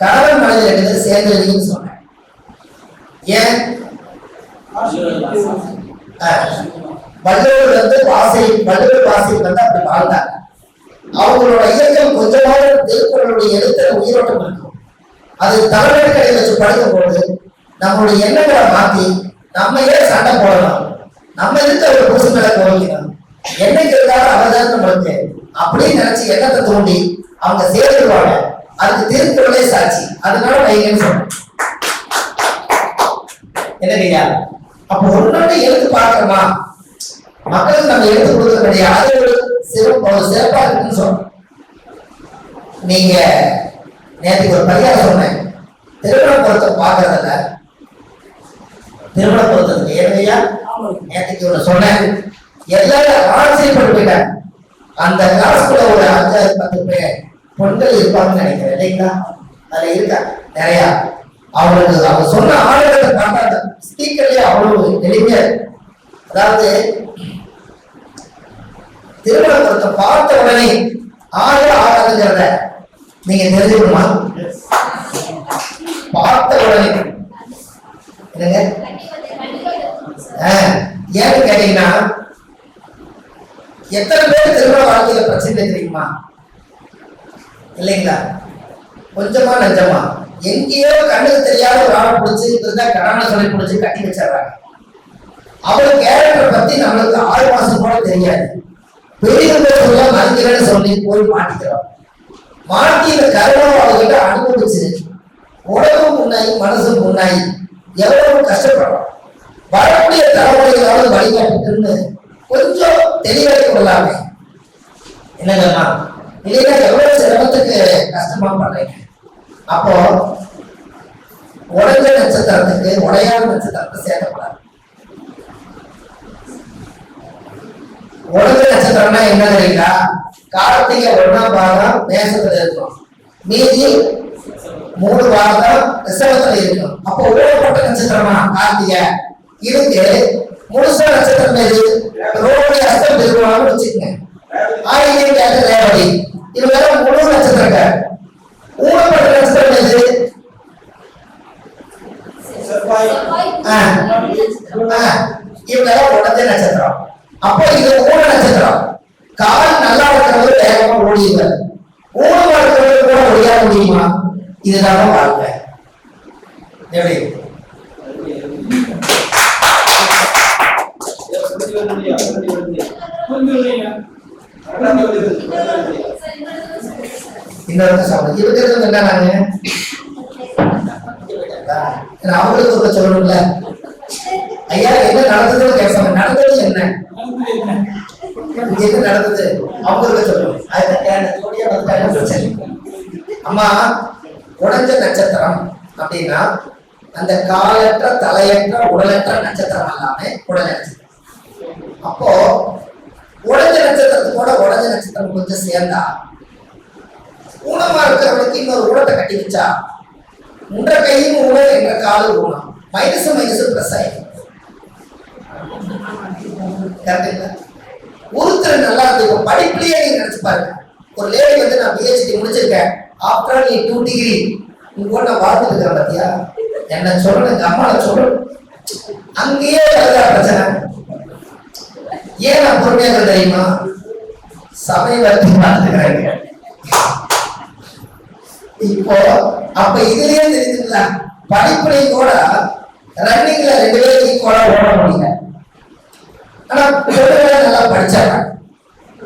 கணவன் மனதில் ரெண்டு சேர்ந்ததுன்னு சொன்னேன். ஏன்? வள்ளுவர் வந்து வாசை வள்ளுவர் வாசை வந்து அப்படி வாழ்ந்தார். அவங்களோட இயக்கம் கொஞ்சமாக திருக்குறளுடைய எழுத்துல உயிரோட்டம் இருக்கும். அது தலைவர்களை வச்சு படுக்கும் போது நம்மளுடைய எண்ணங்களை மாத்தி நம்ம ஏன் சண்டை போடலாம்? நம்ம இருக்க ஒரு புதுசு மேல கோவிக்கணும் என்னைக்கு இருந்தாலும் அவர்தான் நம்மளுக்கு. அப்படின்னு நினைச்சு எண்ணத்தை தூண்டி அவங்க சேர்ந்துருவாங்க அதுக்கு திருக்குறளே சாட்சி. அதனால வைகன்னு சொன்னேன் என்னங்கய்யா அப்போ ஒன்னொன்னு எழுத்து பார்க்கணுமா? மக்களுக்கு நம்ம எழுத்து கொடுக்க கிடையாது அது ஒரு சிறப்பு ஒரு சிறப்பா இருக்குன்னு சொல்றோம். நீங்க நேற்றுக்கு ஒரு பரிகாரம் சொன்னேன். திருமணப்புறத்தை பொருத்தம் பார்க்கறதில்ல. திருமண ஏழையா நேற்றுக்கு ஒண்ணு சொன்னேன். எல்லாரும் ஆச்சரியப்பட்டு போயிட்டாங்க. அந்த கிளாஸ்க்குள்ள ஒரு அஞ்சாறு பத்து பேர். பெண்கள் இருப்பாங்கன்னு நினைக்கிறேன் இல்லைங்களா? அதுல இருக்கா நிறையா அவங்களுக்கு அவங்க சொன்ன ஆளுகளை பார்த்தா அந்த ஸ்பீக்கர்லயே அவ்வளவு எளிமையா. அதாவது திருமண பொருத்தம் பார்த்த உடனே ஆறு ஆகாதுங்கிறத நீங்க தெரிஞ்சுக்கணுமா? பார்த்த உடனே. என்னங்க? ஏன்னு கேட்டீங்கன்னா எத்தனை பேர் திருமண வாழ்க்கையில பிரச்சனை தெரியுமா? இல்லைங்களா கொஞ்சமா நஞ்சமா எங்கேயோ கண்ணுக்கு தெரியாத ஒரு ஆளை பிடிச்சி இருந்தா கடான சொல்லி பிடிச்சி கட்டி வச்சிடுறாங்க. அவங்க கேரக்டர் பத்தி நம்மளுக்கு ஆறு மாசம் கூட தெரியாது. பெரியவங்க சொல்ல சொல்லி போய் மாட்டிக்கிறோம். மாட்டி இந்த கருணம் அவகிட்ட அனுபவிச்சு உடம்பும் முன்னாயி மனசும் முன்னாயி எவ்வளவு கஷ்டப்படுறோம். வரக்கூடிய தலைமுறைகளாவது வழிகாட்டுன்னு கொஞ்சம் தெளிவாக்கி கொள்ளாமே என்னங்கம்மா இல்லைன்னா எவ்வளவு சிரமத்துக்கு கஷ்டமா பண்றீங்க அப்போ உடஞ்ச நட்சத்திரத்துக்கு உடையாத நட்சத்திரத்தை சேர்க்கப்படாது. உடஞ்ச நட்சத்திரம்னா என்ன தெரியுங்களா? கார்த்திகை ஒன்னாம் பாகம் மேசத்துல இருக்கும் மீதி மூணு பாகம் ரிசவத்துல இருக்கும் அப்போ ஊழப்பட்ட நட்சத்திரமா? கார்த்திகை. இருக்கு முழுசா நட்சத்திரம் எது? ரோடி அஸ்தம் திருவான்னு வச்சுக்கோங்க. ஆயிரம் கேட்ட ரேவதி. இவங்க முழு நட்சத்திரங்க ஊழப்பட்ட நட்சத்திரம் எது ஆ. ஆ, இவங்க நட்சத்திரம் அப்போ இது ஊழ நட்சத்திரம் கால் நல்லா இருக்கிறவர் வேகமா ஓடிடுவார் ஊழமா இருக்கிறவர் கூட ஓடியா முடியுமா இதுதான் வாழ்க்கை எப்படி இன்னொரு சொல்றேன். இருக்கிறது என்ன நாங்க ஏன்னா அவங்களுக்கு ஒரு சொல்லணும்ல. ஐயா என்ன நடந்ததுன்னு கேட்பாங்க நடந்தது என்ன? என்ன நடந்தது? அவங்களுக்கு சொல்லணும் அது பிரச்சனை அம்மா உடஞ்ச நட்சத்திரம் அப்படின்னா அந்த காலற்ற தலையற்ற உடலற்ற நட்சத்திரம் எல்லாமே உடல் நட்சத்திரம் அப்போ உடைஞ்ச கூட உடஞ்ச நட்சத்திரம் கொஞ்சம் சேர்ந்தா ஊனமா இருக்கிறவனுக்கு இன்னொரு ஊனத்தை கட்டி வச்சா உன்ற கையும் ஊனம் என்ற காலும் ஊனம் மைனஸ் மைனஸ் பிளஸ் ஆயிடும் ஒருத்தர் நல்லா இருக்கு. இப்ப படிப்புலயே நீங்க நினைச்சு பாருங்க. ஒரு லேடி வந்து நான் பிஹெச்டி முடிச்சிருக்கேன். ஆஃப்டர் நீ டூ டிகிரி உங்க கூட நான் வாழ்ந்துட்டு இருக்கிறேன் பாத்தியா? என்ன சொல்லணும்? எங்க அம்மாவை சொல்லணும். அங்கேயே வருதா பிரச்சனை? ஏன் நான் பொறுமையா இருக்கேன் தெரியுமா? சபை வரைக்கும் பார்த்துக்கிறாங்க இப்போ அப்ப இதுலயே தெரியுதுங்களா படிப்புலையும் கூட ரன்னிங்ல ரெண்டு பேரும் ஈக்குவலா ஓட முடியல. ஆனா பொண்ணுங்க நல்லா படிச்சாங்க.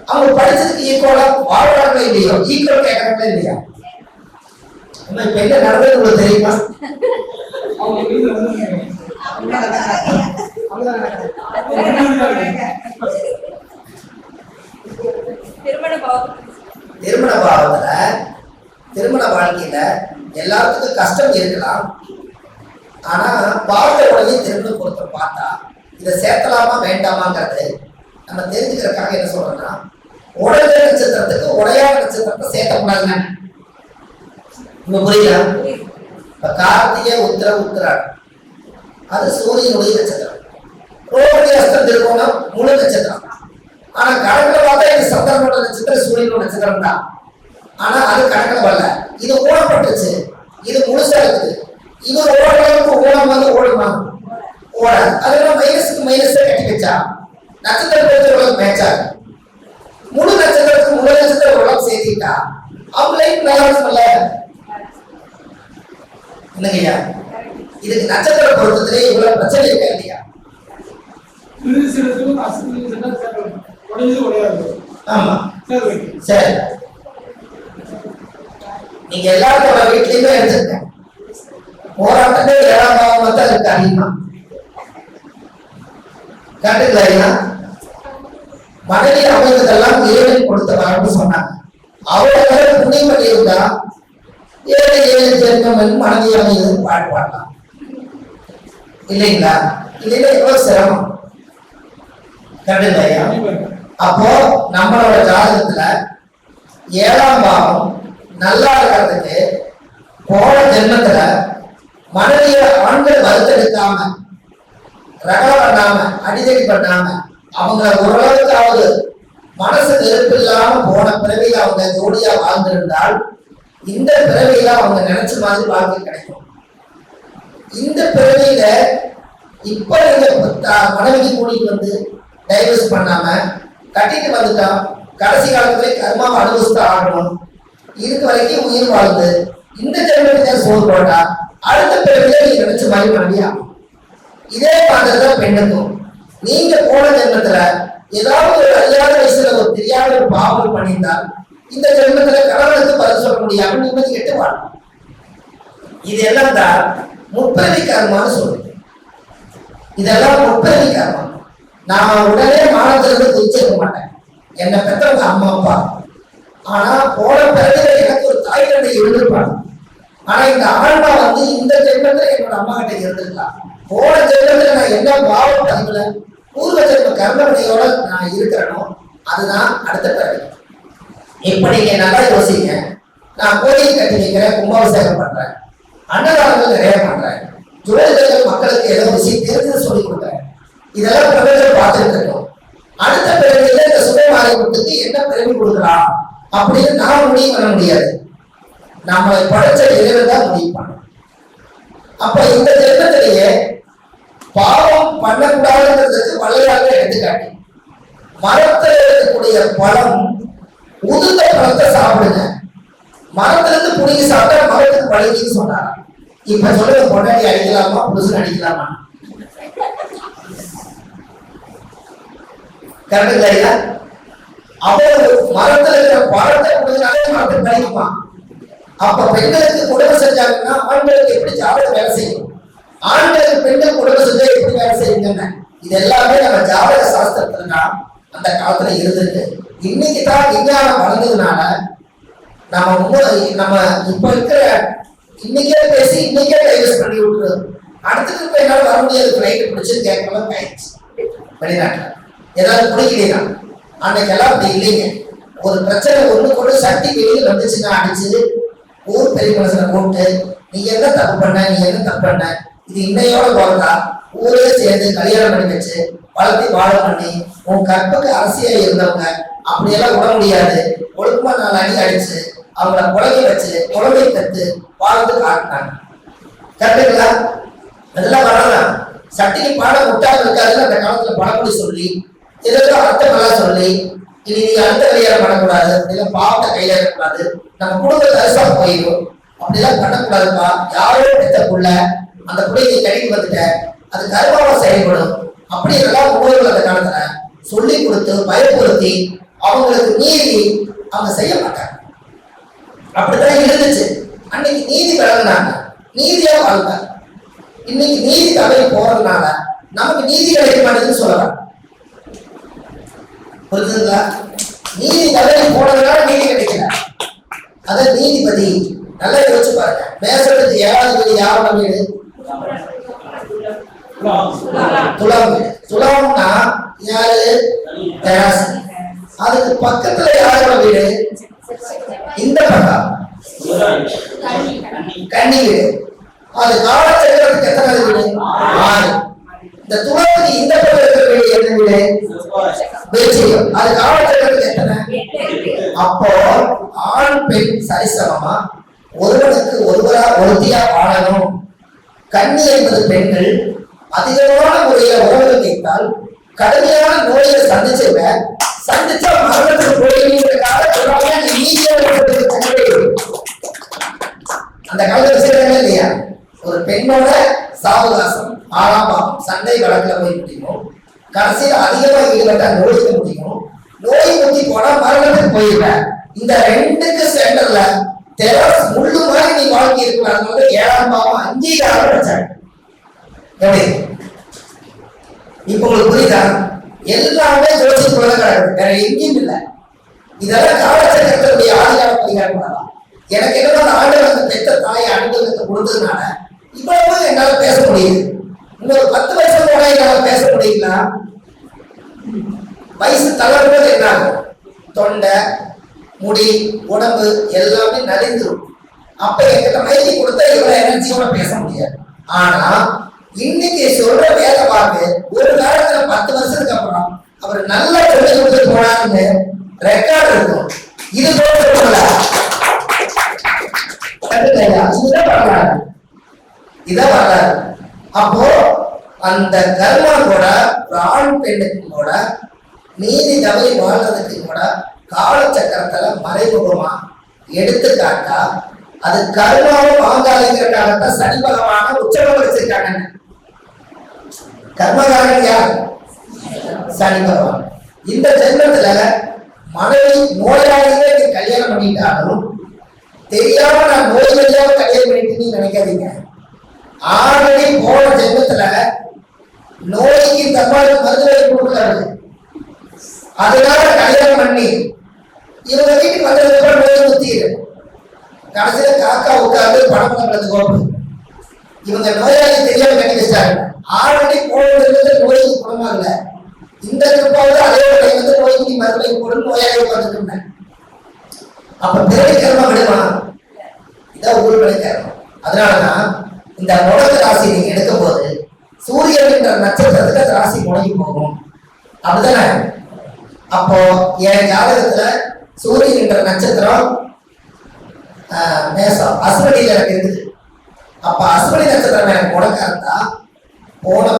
அவங்க படிச்சதுக்கு ஈக்குவலா வாழ்றாங்களோ இல்லையோ? ஈக்குவல் கேட்கறாங்களோ இல்லையா? இப்ப என்ன நடந்தது உங்களுக்கு தெரியுமா? திருமண பாவம் திருமண பாவத்துல திருமண வாழ்க்கையில எல்லாத்துக்கும் கஷ்டம் இருக்கலாம். ஆனா பார்த்த உடனே திருமண பொருத்தம் பார்த்தா இதை சேர்த்தலாமா வேண்டாமாங்கிறது நம்ம தெரிஞ்சுக்கிறதுக்காக என்ன சொல்றோம்னா உடல் நட்சத்திரத்துக்கு உடையாத நட்சத்திரத்தை சேர்த்தக்கூடாதுன்னு இப்ப புரியுதா? இப்ப கார்த்திகை உத்திர உத்திராட் அது சூரியனுடைய நட்சத்திரம். ரோகிணி அஸ்தம் திருக்கோணம் முழு நட்சத்திரம். ஆனா கணக்குல பார்த்தா இது சந்திரனோட நட்சத்திரம் சூரியனோட நட்சத்திரம் தான் ஆனா அது கணக்குல வரல. இது ஓடப்பட்டுச்சு இது முழுசா இருக்குது. இது ஓடுறதுக்கு ஓடம் வந்து ஓடுமா ஓடாது அதெல்லாம் மைனஸுக்கு மைனஸே கட்டி வச்சா நட்சத்திரத்துக்கு உலகம் மேட்சா முழு நட்சத்திரத்துக்கு முழு நட்சத்திர உலகம் சேர்த்திட்டா அவங்க லைஃப் நல்லா இருக்கும்ல என்னங்கய்யா இதுக்கு நட்சத்திர பொருத்தத்திலே இவ்வளவு பிரச்சனை இருக்கா இல்லையா? ஆமா. சரி. ஓகே சரி நீங்க எல்லாத்தோட வீட்லயுமே எடுத்துருங்க போராட்டமே ஏழாம் பாவமா தான் இருக்கு அதிகமா. கண்டுக்கலையா மனைவி அமைந்ததெல்லாம் ஏழை கொடுத்த வரப்பு சொன்னாங்க அவரை புண்ணியம் பண்ணியிருந்தா ஏழை ஏழு ஜென்மம் மனைவி அமைந்தது பாட்டு பாடலாம் இல்லைங்களா? இல்லைன்னா எவ்வளவு சிரமம்? கண்டுக்கலையா அப்போ நம்மளோட ஜாதகத்துல ஏழாம் பாவம் நல்லா இருக்கிறதுக்கு போன ஜென்மத்துல மனைவிய ஆண்கள் வறுத்தெடுக்காம ரகம் பண்ணாம அடிதடி பண்ணாம அவங்க ஓரளவுக்காவது மனசு நெருப்பு இல்லாம போன பிறவியில அவங்க ஜோடியா வாழ்ந்திருந்தால் இந்த பிறவியில அவங்க நினைச்ச மாதிரி வாழ்க்கை கிடைக்கும். இந்த பிறவியில இப்ப நீங்க த- மனைவிக்கு கூட்டிட்டு வந்து டைவர்ஸ் பண்ணாம கட்டிட்டு வந்துட்டா கடைசி காலத்துல கர்மாவை அனுபவிச்சு ஆகணும். இருக்க வரைக்கும் உயிர் வாழ்ந்து இந்த ஜென்மத்துக்கு சோறு போட்டா அடுத்த பிறவில நீ நினைச்ச மாதிரி மனைவியா இதே மாதிரி தான் பெண்ணுக்கும். நீங்க போன ஜென்மத்துல ஏதாவது ஒரு அறியாத வயசுல ஒரு தெரியாத ஒரு பாவம் பண்ணியிருந்தால் இந்த ஜென்மத்துல கணவனுக்கு பதில் சொல்ல முடியாம நிம்மதி கெட்டு வாழும். இது எல்லாம் தான் முப்பிரவி கர்மான்னு சொல்லுது. இதெல்லாம் முப்பிரவி கர்மம் நான் உடனே மானத்திலிருந்து குதிச்சிருக்க மாட்டேன். என்னை பெற்றவங்க அம்மா அப்பா ஆனா போன பிறகு எனக்கு ஒரு தாய் தந்தை இருந்திருப்பாங்க ஆனா இந்த ஆன்மா வந்து இந்த ஜென்மத்துல என்னோட அம்மா கிட்ட இருந்திருக்கலாம் போன ஜென்மத்துல நான் என்ன பாவம் தங்கல பூர்வ ஜென்ம கர்மனையோட நான் இருக்கிறேனோ அதுதான் அடுத்த பிறகு. இப்ப நீங்க நல்லா யோசிங்க. நான் கோயில் கட்டி வைக்கிறேன் கும்பாபிஷேகம் பண்றேன். அன்னதானங்கள் நிறைய பண்றேன். ஜோதிடர்கள் மக்களுக்கு ஏதோ விஷயம் தெரிஞ்சு சொல்லி கொடுக்குறேன். இதெல்லாம் பிரபஞ்சம் பார்த்துட்டு இருக்கோம். அடுத்த பிறகு இந்த சுபமாரியத்துக்கு என்ன பிறகு கொடுக்கலாம்? அப்படின்னு நான் முடிவு பண்ண முடியாது. நம்மளை படைச்ச இறைவன் தான் முடிவு பண்ணணும் அப்ப இந்த ஜென்மத்திலேயே பாவம் பண்ணக்கூடாதுங்கிறதுக்கு வள்ளையாக எடுத்துக்காட்டி மரத்தில் இருக்கக்கூடிய பழம் உதிர்ந்த பழத்தை சாப்பிடுங்க. மரத்திலிருந்து புடிங்கி சாப்பிட்டா மரத்துக்கு பழகின்னு சொன்னாங்க இப்ப சொல்லுங்க பொண்டாட்டி அடிக்கலாமா புதுசு அடிக்கலாமா? கரெக்டு சரியா அவ்வளவு மரத்துல இருக்கிற பழத்தை கொடுத்தனாலே மரத்துக்கு கிடைக்குமா அப்ப பெண்களுக்கு குடும்பம் செஞ்சாங்கன்னா ஆண்களுக்கு எப்படி ஜாதகம் வேலை செய்யும்? ஆண்களுக்கு பெண்கள் குடும்பம் செஞ்சா எப்படி வேலை செய்யுங்க இது எல்லாமே நம்ம ஜாதக சாஸ்திரத்துல அந்த காலத்துல இருந்திருக்கு. இன்னைக்கு தான் விஞ்ஞானம் வளர்ந்ததுனால நம்ம முன்ன- நம்ம இப்ப இருக்கிற இன்னைக்கே பேசி இன்னைக்கே டைவர்ஸ் பண்ணி விட்டுருது அடுத்தது இப்ப என்னால வர முடியாது. ஃபிளைட் பிடிச்சு கேட்கலாம் ஆயிடுச்சு. வெளிநாட்டுல. ஏதாவது பிடிக்கலையா அன்னைக்கெல்லாம் அப்படி இல்லைங்க. ஒரு பிரச்சனை ஒண்ணு கொண்டு சட்டி வெளியில் வந்துச்சுன்னா அடிச்சு ஊர் பெரிய மனசுல போட்டு நீ என்ன தப்பு பண்ண? நீ என்ன தப்பு பண்ண? இது இன்னையோட பிறந்தா ஊரே சேர்ந்து கல்யாணம் பண்ணி வச்சு வளர்த்தி வாழ பண்ணி உன் கற்புக்கு அரசியா இருந்தவங்க அப்படியெல்லாம் விட முடியாது. ஒழுக்கமா நாலு அடி அடிச்சு அவங்கள குழந்தை வச்சு குழந்தை பெற்று வாழ்ந்து காட்டினாங்க. கரெக்டுங்களா அதெல்லாம் வரலாம். சட்டிக்கு பாடம் முட்டாள் இருக்காதுன்னு அந்த காலத்துல பழமொழி சொல்லி இதெல்லாம் அர்த்தமெல்லாம் சொல்லி இனி நீ அடுத்த கல்யாணம் பண்ணக்கூடாது இல்லை பாவத்தை கையில இருக்கக்கூடாது நம்ம குடும்பத்தை தரிசா போயிடும் அப்படிலாம் பண்ணக்கூடாதுப்பா. யாரோ பெத்த புள்ள அந்த பிள்ளைக்கு கடிக்கு வந்துட்ட அது கர்மாவா செயல்படும். அப்படி எல்லாம் முன்னோர்கள் அந்த காலத்துல சொல்லி கொடுத்து பயப்படுத்தி அவங்களுக்கு நீதி அவங்க செய்ய மாட்டாங்க. அப்படித்தான் இருந்துச்சு. அன்னைக்கு நீதி வழங்கினாங்க. நீதியா வாழ்ந்தாங்க. இன்னைக்கு நீதி தவறி போறதுனால நமக்கு நீதி கிடைக்க மாட்டேங்குதுன்னு சொல்லலாம். புரிஞ்சுங்களா நீதி தவறி போனதுனால நீதி கிடைக்கல. அத நீதிபதி நல்லா யோசிச்சு பாருங்க. மேசத்துக்கு ஏழாவது வீடு. வீடு யாரு? அதுக்கு பக்கத்துல யாரோட வீடு இந்த பக்கம். வீடு அது காலச்சக்கரத்துக்கு எத்தனை வீடு? ஆறு. இந்த துளத்துக்கு இந்த பக்கம் இருக்கிற வீடு? என்ன அது காலச்சக்கரத்துக்கு எத்தனை? அப்போ ஆண் பெண் சரிசமமா? ஒருவனுக்கு ஒருவரா ஒருத்தியா வாழணும். கண்ணி என்பது பெண்கள். அதிகமான முறையில உறவுகள் கேட்டால் கடுமையான நோயை சந்திச்சவங்க சந்திச்சா மரணத்துக்கு போயிருக்காக சொல்றாங்க நீதியா அந்த காலத்துல செய்யறாங்க இல்லையா? ஒரு பெண்ணோட சாவகாசம் ஆறாம் சண்டை வழக்கில் போய் முடியும்? கடைசியில் அதிகமாக ஈடுபட்ட நோய்க்கு முடியும்? நோய் முத்தி போனா மரணத்துக்கு போயிடுவேன் இந்த ரெண்டுக்கு சென்டர்ல தெரஸ் முள்ளு மாதிரி நீ வாழ்க்கை இருக்கிறாங்க ஏழாம் பாவம் அங்கீகாரம் வச்சாங்க எப்படி? இப்ப உங்களுக்கு புரியுதா? எல்லாமே ஜோசிக்குள்ள கிடக்குது. வேற எங்கேயும் இல்லை. இதெல்லாம் காலச்சக்கரத்தினுடைய ஆதிகார பரிகாரம் பண்ணலாம். எனக்கு என்னன்னா அந்த பெற்ற தாயை அனுபவத்தை கொடுத்ததுனால இவ்வளவு என்னால் பேச முடியுது. இன்னொரு பத்து வருஷம் கூட பேச முடியும்னா வயசு தளர்வது என்ன ஆகும் தொண்டை முடி உடம்பு எல்லாமே நலிந்துரும். அப்ப எங்கிட்ட மைக்கி கொடுத்தா இவ்வளவு எனர்ஜியோட பேச முடியாது. ஆனா இன்னைக்கு சொல்ற வேலை பார்த்து ஒரு காலத்துல பத்து வருஷத்துக்கு அப்புறம் அவர் நல்லா சொல்லி கொடுத்து போனாருன்னு ரெக்கார்ட் இருக்கும். இது போல சொல்லல. இதுதான் வரலாறு இதான் வரலாறு அப்போ அந்த கர்மா கூட ஒரு ஆண் பெண்ணுக்கு கூட நீதி தவறி வாழ்றதுக்கு கூட காலச்சக்கரத்துல மறைமுகமா எடுத்துக்காட்டா அது கர்மாவும் வாங்காளிங்கிறக்காகத்தான் சனி பகவான உச்சகம் வச்சிருக்காங்க கர்மகாரன் யார்? சனி பகவான். இந்த ஜென்மத்துல மனைவி நோயாளியே கல்யாணம் பண்ணிட்டாலும் தெரியாம நான் நோய் வழியாக கல்யாணம் பண்ணிட்டு நீ நினைக்காதீங்க. ஆல்ரெடி போன ஜென்மத்துல நோய்க்கு தப்பான அம்மாவுக்கு மருந்து அதனால கல்யாணம் பண்ணி இவங்க வீட்டுக்கு வந்ததுக்கு நோய் குத்திடு கடைசியில காக்கா உட்கார்ந்து பணம் பண்றது கோப்பு இவங்க நோயாளி தெரியாம கட்டி வச்சாங்க ஆல்ரெடி போன ஜென்மத்துல நோய்க்கு குணமாகல இந்த திருப்பாவது அதே ஒரு வந்து நோய்க்கு நீ மருந்து நோயாளி உட்கார்ந்துட்டு இருந்தேன் அப்ப பிறகு கர்மம் விடுமா இதான் ஊழ்வினை கர்மம் அதனாலதான் இந்த முடக்கு ராசி நீங்க எடுக்கும் போது சூரியன் நட்சத்திரத்துக்கு அந்த ராசி முடங்கி போகும். அப்படிதானே அப்போ என் ஜாதகத்துல சூரியன் என்ற நட்சத்திரம் ஆஹ், மேசம் அஸ்வனியில எனக்கு இருக்குது. அப்ப அஸ்வனி நட்சத்திரம் எனக்கு முடக்கா இருந்தா போன